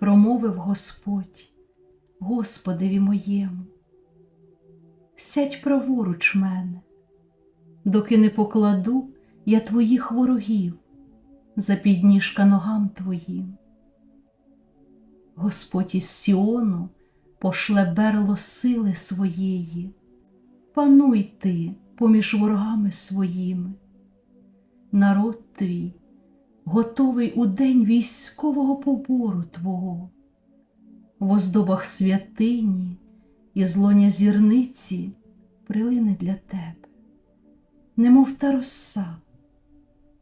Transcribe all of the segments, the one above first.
промовив Господь, Господеві моєму, сядь праворуч мене, доки не покладу я твоїх ворогів за підніжка ногам твоїм. Господь із Сіону пошле берло сили своєї, пануй ти поміж ворогами своїми. Народ твій готовий у день військового побору Твого, в оздобах святині і злоня зірниці прилине для тебе, немов та роса,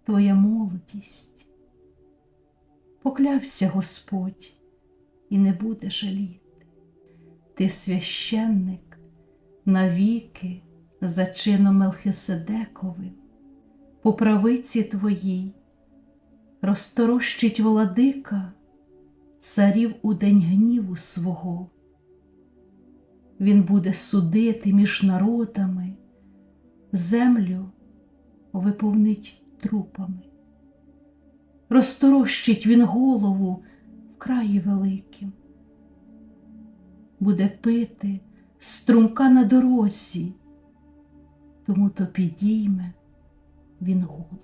твоя молодість. Поклявся Господь і не буде жаліти. Ти священник навіки за чином Мелхиседековим, по правиці твоїй розторощить владика царів у день гніву свого. Він буде судити між народами, землю виповнить трупами. Розторощить він голову в краї великим, буде пити струмка на дорозі, тому то підійме він голову.